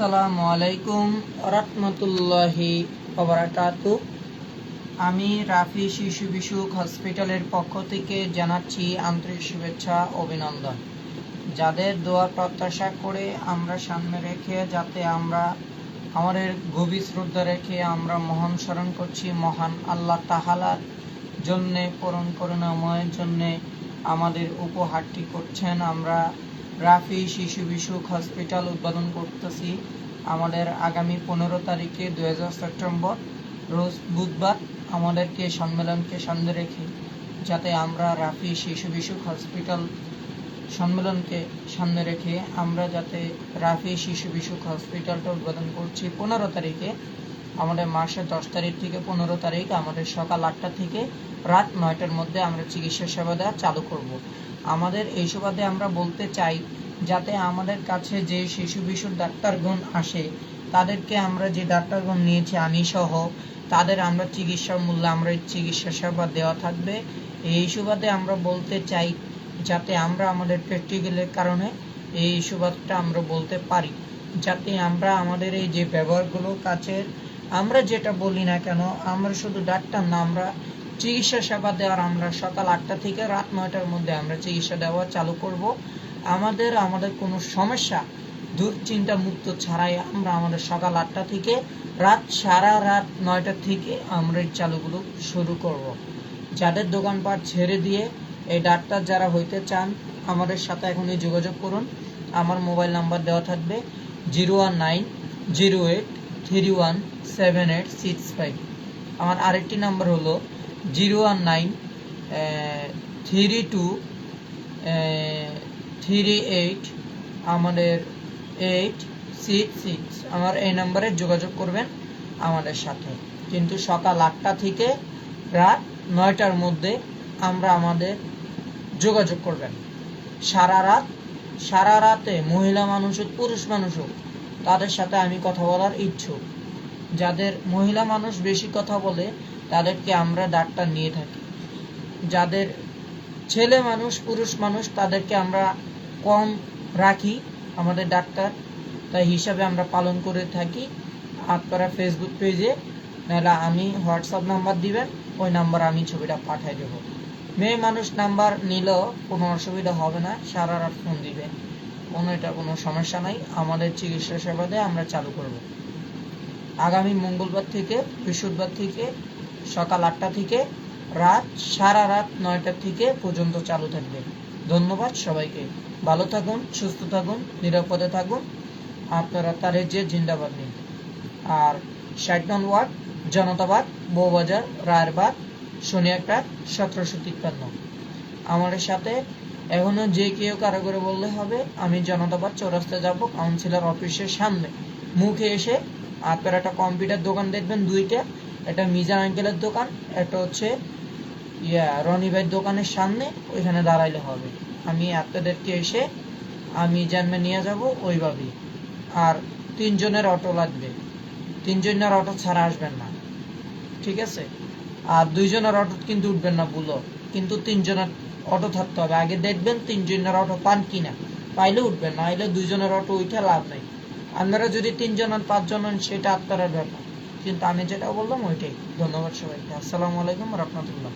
আসসালামু আলাইকুম রহমতুল্লাহি আমি রাফি শিশু বিশুক হসপিটালের পক্ষ থেকে জানাচ্ছি আন্তরিক শুভেচ্ছা, অভিনন্দন। যাদের দোয়া প্রত্যাশা করে আমরা সামনে রেখে, যাতে আমরা আমাদের গভীর শ্রদ্ধা রেখে আমরা মহান স্মরণ করছি, মহান আল্লাহ তাহালার জন্যে, পরম করুণাময়ের জন্যে আমাদের উপহারটি করছেন। আমরা রাফি শিশু বিশুক হসপিটাল উদ্বোধন করতেছি। আমাদের আগামী পনেরো তারিখে দু সেপ্টেম্বর, রোজ বুধবার আমাদেরকে সম্মেলনকে সামনে রেখে যাতে আমরা রাফি শিশু বিশুক হসপিটাল সম্মেলনকে সামনে রেখে আমরা যাতে রাফি শিশু বিশুক হসপিটালটা উদ্বোধন করছি পনেরো তারিখে। আমাদের মাসের দশ তারিখ থেকে পনেরো তারিখ, আমাদের সকাল আটটা থেকে রাত নয়টার মধ্যে আমরা চিকিৎসা সেবা দেওয়া চালু করব। আমাদের এই সুবাদে আমরা বলতে চাই, যাতে আমাদের কাছে যে শিশু বিশুর ডাক্তারগণ আসে, তাদেরকে আমরা যে ডাক্তারগণ নিয়েছি আমি সহ তাদের আমরা চিকিৎসার মূল্যে আমরা চিকিৎসা সেবা দেওয়া থাকবে এই সুবাদে আমরা বলতে চাই, যাতে আমরা আমাদের প্র্যাকটিক্যালের কারণে এই সুবাদটা আমরা বলতে পারি যাতে আমরা আমাদের এই যে ব্যবহারগুলো কাছের আমরা যেটা বলি না কেন, আমরা শুধু ডাক্তার না, আমরা চিকিৎসা সেবা দেওয়ার আমরা সকাল আটটা থেকে রাত নয়টার মধ্যে আমরা চিকিৎসা দেওয়া চালু করব। আমাদের আমাদের কোনো সমস্যা, দুশ্চিন্তা মুক্ত ছাড়াই আমরা আমাদের সকাল আটটা থেকে রাত সারা রাত নয়টা থেকে আমরা এই চালুগুলো শুরু করব। যাদের দোকানপাট ছেড়ে দিয়ে এই ডাক্তার যারা হইতে চান, আমাদের সাথে এখনই যোগাযোগ করুন। আমার মোবাইল নাম্বার দেওয়া থাকবে zero one nine zero eight three one seven eight six five আমার আরেকটি নাম্বার হলো zero one nine three two three eight আমাদের এইট সিক্স সিক্স আমার এই নাম্বারে যোগাযোগ করবেন আমাদের সাথে। কিন্তু সকাল আটটা থেকে রাত নয়টার মধ্যে আমরা আমাদের যোগাযোগ করবেন। সারা রাত, সারা রাতে মহিলা মানুষ হোক, পুরুষ মানুষ হোক, তাদের সাথে আমি কথা বলার ইচ্ছুক। যাদের মহিলা মানুষ বেশি কথা বলে, তাদেরকে আমরা ডাক্তার নিয়ে থাকি। যাদের ছেলে মানুষ, পুরুষ মানুষ, তাদেরকে আমরা কম রাখি আমাদের ডাক্তার। তাই হিসাবে আমরা পালন করে থাকি। আপনারা ফেসবুক পেজে নাহলে আমি হোয়াটসঅ্যাপ নাম্বার দিবেন, ওই নাম্বার আমি ছবিটা পাঠিয়ে দেব। মেয়ে মানুষ নাম্বার নিলেও কোনো অসুবিধা হবে না সারা রাত ফোন দিবে। কোনো এটা কোনো সমস্যা নাই। আমাদের চিকিৎসা সেবা দিয়ে আমরা চালু করব। আগামী মঙ্গলবার থেকে, বৃহস্পতিবার থেকে, সকাল আটটা থেকে, রাত সারা রাত নয়টা থেকে পর্যন্ত চালু থাকবে। ধন্যবাদ সবাইকে। ভালো থাকুন, সুস্থ থাকুন, নিরাপদে থাকুন। আপনারা তারে যে জিন্দাবাদ নিন। আর ষাট নং ওয়ার্ড, জনতাবাদ, বউবাজার, রায়েরবাগ সোনিয়াকার সতেরোশো তিপ্পান্ন। আমাদের সাথে এখনও যে কেউ কারও করে বললে হবে, আমি জনতাবাদ চৌরাস্তায় যাব, কাউন্সিলর অফিসের সামনে। মুখে এসে আপনারা একটা কম্পিউটার দোকান দেখবেন দুইটা, একটা মিজান আঙ্কেলের দোকান, একটা হচ্ছে ইয়া রনি ভাইয়ের দোকানের সামনে, ওইখানে দাঁড়াইলে হবে। আমি আপনাদেরকে এসে, আমি জানমে নিয়ে যাব ওইভাবেই। আর তিনজনের অটো লাগবে। তিনজনের অটো ছাড়া আসবেন না। ঠিক আছে? আর দুইজনের অটো কিন্তু উঠবেন না বুলো কিন্তু তিনজনের অটো থাকতে হবে। আগে দেখবেন তিনজনের অটো পান কিনা। পাইলে উঠবেন, না আইলে দুইজনের অটো উঠে লাভ নেই। আপনারা যদি তিনজন হন, পাঁচজন হন, সেটা আপনারা ব্যাপার কিন্তু আমি যেটা বললাম, ওইটাই। ধন্যবাদ সবাইকে। আসসালামু আলাইকুম রহমতুল্লাহ।